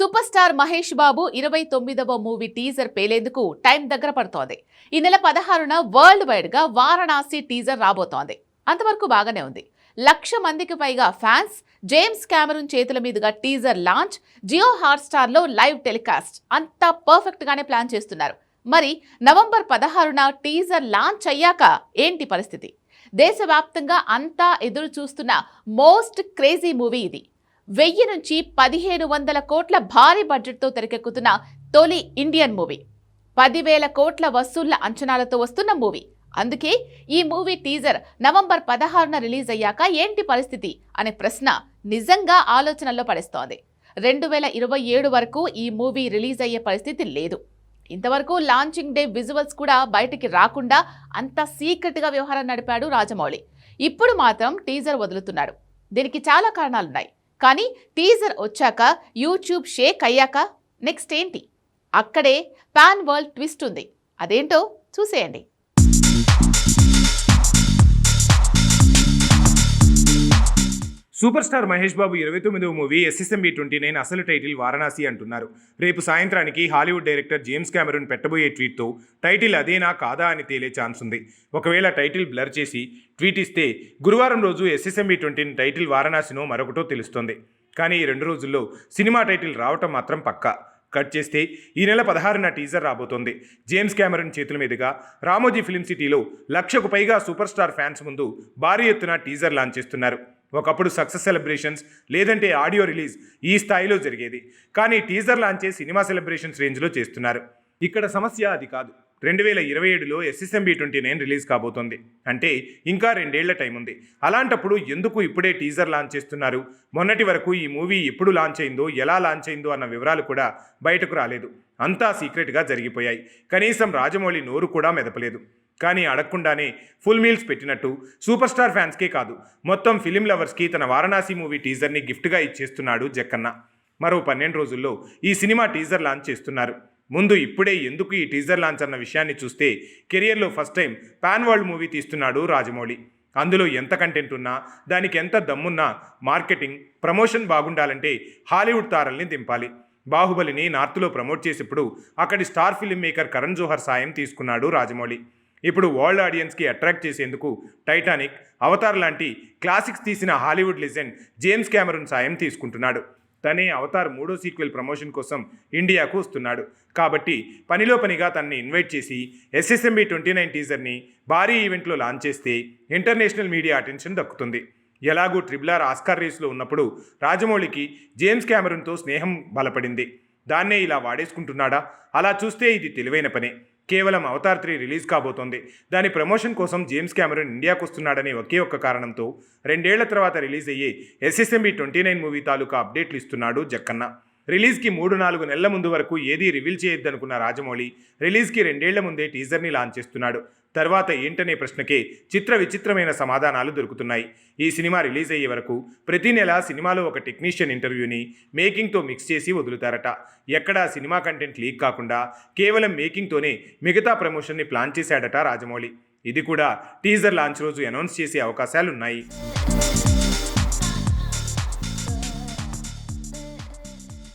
Super star Mahesh Babu ఇరవై తొమ్మిదవ movie teaser పేలేందుకు time దగ్గర పడుతోంది. ఈ నెల పదహారున వరల్డ్ వైడ్గా వారణాసి టీజర్ రాబోతోంది. అంతవరకు బాగానే ఉంది. లక్ష మందికి పైగా ఫ్యాన్స్ జేమ్స్ కెమెరూన్ చేతుల మీదుగా టీజర్ లాంచ్ జియో హాట్స్టార్లో లైవ్ టెలికాస్ట్ అంతా పర్ఫెక్ట్ గానే ప్లాన్ చేస్తున్నారు. మరి నవంబర్ పదహారున టీజర్ లాంచ్ అయ్యాక ఏంటి పరిస్థితి? దేశవ్యాప్తంగా అంతా ఎదురు చూస్తున్న మోస్ట్ క్రేజీ మూవీ ఇది. వెయ్యి నుంచి పదిహేను వందల కోట్ల భారీ బడ్జెట్తో తెరకెక్కుతున్న తొలి ఇండియన్ మూవీ. పదివేల కోట్ల వసూళ్ళ అంచనాలతో వస్తున్న మూవీ. అందుకే ఈ మూవీ టీజర్ నవంబర్ పదహారున రిలీజ్ అయ్యాక ఏంటి పరిస్థితి అనే ప్రశ్న నిజంగా ఆలోచనల్లో పడేస్తోంది. రెండు వేల ఇరవై ఏడు వరకు ఈ మూవీ రిలీజ్ అయ్యే పరిస్థితి లేదు. ఇంతవరకు లాంచింగ్ డే విజువల్స్ కూడా బయటికి రాకుండా అంత సీక్రెట్గా వ్యవహారం నడిపాడు రాజమౌళి. ఇప్పుడు మాత్రం టీజర్ వదులుతున్నాడు. దీనికి చాలా కారణాలున్నాయి. కానీ టీజర్ వచ్చాక యూట్యూబ్ షేక్ అయ్యాక నెక్స్ట్ ఏంటి? అక్కడే పాన్ వరల్డ్ ట్విస్ట్ ఉంది. అదేంటో చూసేయండి. సూపర్ స్టార్ మహేష్ బాబు ఇరవై తొమ్మిదవ మూవీ ఎస్ఎస్ఎంబి ట్వంటీ నైన్ అసలు టైటిల్ వారణాసి అంటున్నారు. రేపు సాయంత్రానికి హాలీవుడ్ డైరెక్టర్ జేమ్స్ కెమెరూన్ పెట్టబోయే ట్వీట్తో టైటిల్ అదేనా కాదా అని తేలే ఛాన్స్ ఉంది. ఒకవేళ టైటిల్ బ్లర్ చేసి ట్వీట్ ఇస్తే గురువారం రోజు ఎస్ఎస్ఎంబి ట్వంటీ టైటిల్ వారణాసినో మరొకటో తెలుస్తుంది. కానీ ఈ రెండు రోజుల్లో సినిమా టైటిల్ రావటం మాత్రం పక్కా. కట్ చేస్తే ఈ నెల పదహారున టీజర్ రాబోతోంది. జేమ్స్ కెమెరన్ చేతుల మీదుగా రామోజీ ఫిలిం సిటీలో లక్షకు పైగా సూపర్ స్టార్ ఫ్యాన్స్ ముందు భారీ ఎత్తున టీజర్ లాంచ్ చేస్తున్నారు. ఒకప్పుడు సక్సెస్ సెలబ్రేషన్స్ లేదంటే ఆడియో రిలీజ్ ఈ స్థాయిలో జరిగేది. కానీ టీజర్ లాంచే సినిమా సెలబ్రేషన్స్ రేంజ్లో చేస్తున్నారు. ఇక్కడ సమస్య అది కాదు. రెండు వేల ఇరవై ఏడులో ఎస్ఎస్ఎంబి ట్వంటీ నైన్ రిలీజ్ కాబోతోంది. అంటే ఇంకా రెండేళ్ళ టైం ఉంది. అలాంటప్పుడు ఎందుకు ఇప్పుడే టీజర్ లాంచ్ చేస్తున్నారు? మొన్నటి వరకు ఈ మూవీ ఎప్పుడు లాంచ్ అయిందో ఎలా లాంచ్ అయిందో అన్న వివరాలు కూడా బయటకు రాలేదు. అంతా సీక్రెట్గా జరిగిపోయాయి. కనీసం రాజమౌళి నోరు కూడా మెదపలేదు. కానీ అడగకుండానే ఫుల్ మీల్స్ పెట్టినట్టు సూపర్ స్టార్ ఫ్యాన్స్కే కాదు. మొత్తం ఫిలిం లవర్స్కి తన వారణాసి మూవీ టీజర్ని గిఫ్ట్గా ఇచ్చేస్తున్నాడు జక్కన్న. మరో పన్నెండు రోజుల్లో ఈ సినిమా టీజర్ లాంచ్ చేస్తున్నారు. ముందు ఇప్పుడే ఎందుకు ఈ టీజర్ లాంచ్ అన్న విషయాన్ని చూస్తే కెరియర్లో first time pan world movie తీస్తున్నాడు రాజమౌళి. అందులో ఎంత కంటెంట్ ఉన్నా దానికి ఎంత దమ్మున్నా మార్కెటింగ్ ప్రమోషన్ బాగుండాలంటే హాలీవుడ్ తారల్ని దింపాలి. బాహుబలిని నార్త్లో ప్రమోట్ చేసేప్పుడు అక్కడి star film maker Karan Johar సాయం తీసుకున్నాడు రాజమౌళి. ఇప్పుడు వరల్డ్ ఆడియన్స్కి అట్రాక్ట్ చేసేందుకు టైటానిక్ అవతార్ లాంటి క్లాసిక్స్ తీసిన హాలీవుడ్ లెజెండ్ జేమ్స్ క్యామరూన్ సాయం తీసుకుంటున్నాడు. తనే అవతార్ మూడో సీక్వెల్ ప్రమోషన్ కోసం ఇండియాకు వస్తున్నాడు. కాబట్టి పనిలో పనిగా తనని ఇన్వైట్ చేసి ఎస్ఎస్ఎంబి ట్వంటీ నైన్ టీజర్ని భారీ ఈవెంట్లో లాంచ్ చేస్తే ఇంటర్నేషనల్ మీడియా అటెన్షన్ దక్కుతుంది. ఎలాగూ ట్రిబులార్ ఆస్కార్ రేస్లో ఉన్నప్పుడు రాజమౌళికి జేమ్స్ క్యామరూన్తో స్నేహం బలపడింది. దాన్నే ఇలా వాడేసుకుంటున్నాడా? అలా చూస్తే ఇది తెలివైన పనే. కేవలం అవతార్ త్రీ రిలీజ్ కాబోతోంది. దాని ప్రమోషన్ కోసం జేమ్స్ కెమెరూన్ ఇండియాకు వస్తున్నాడనే ఒకే ఒక్క కారణంతో రెండేళ్ళ తర్వాత రిలీజ్ అయ్యే ఎస్ఎస్ఎంబి ట్వంటీ నైన్ మూవీ తాలూకా అప్డేట్లు ఇస్తున్నాడు జక్కన్న. రిలీజ్కి మూడు నాలుగు నెలల ముందు వరకు ఏదీ రివీల్ చేయొద్దనుకున్న రాజమౌళి రిలీజ్కి రెండేళ్ళ ముందే టీజర్ని లాంచ్ చేస్తున్నాడు. తర్వాత ఏంటనే ప్రశ్నకే చిత్ర విచిత్రమైన సమాధానాలు దొరుకుతున్నాయి. ఈ సినిమా రిలీజ్ అయ్యే వరకు ప్రతి నెల సినిమాలో ఒక టెక్నీషియన్ ఇంటర్వ్యూని మేకింగ్తో మిక్స్ చేసి వదులుతారట. ఎక్కడా సినిమా కంటెంట్ లీక్ కాకుండా కేవలం మేకింగ్తోనే మిగతా ప్రమోషన్ని ప్లాన్ చేశాడట రాజమౌళి. ఇది కూడా టీజర్ లాంచ్ రోజు అనౌన్స్ చేసే అవకాశాలున్నాయి.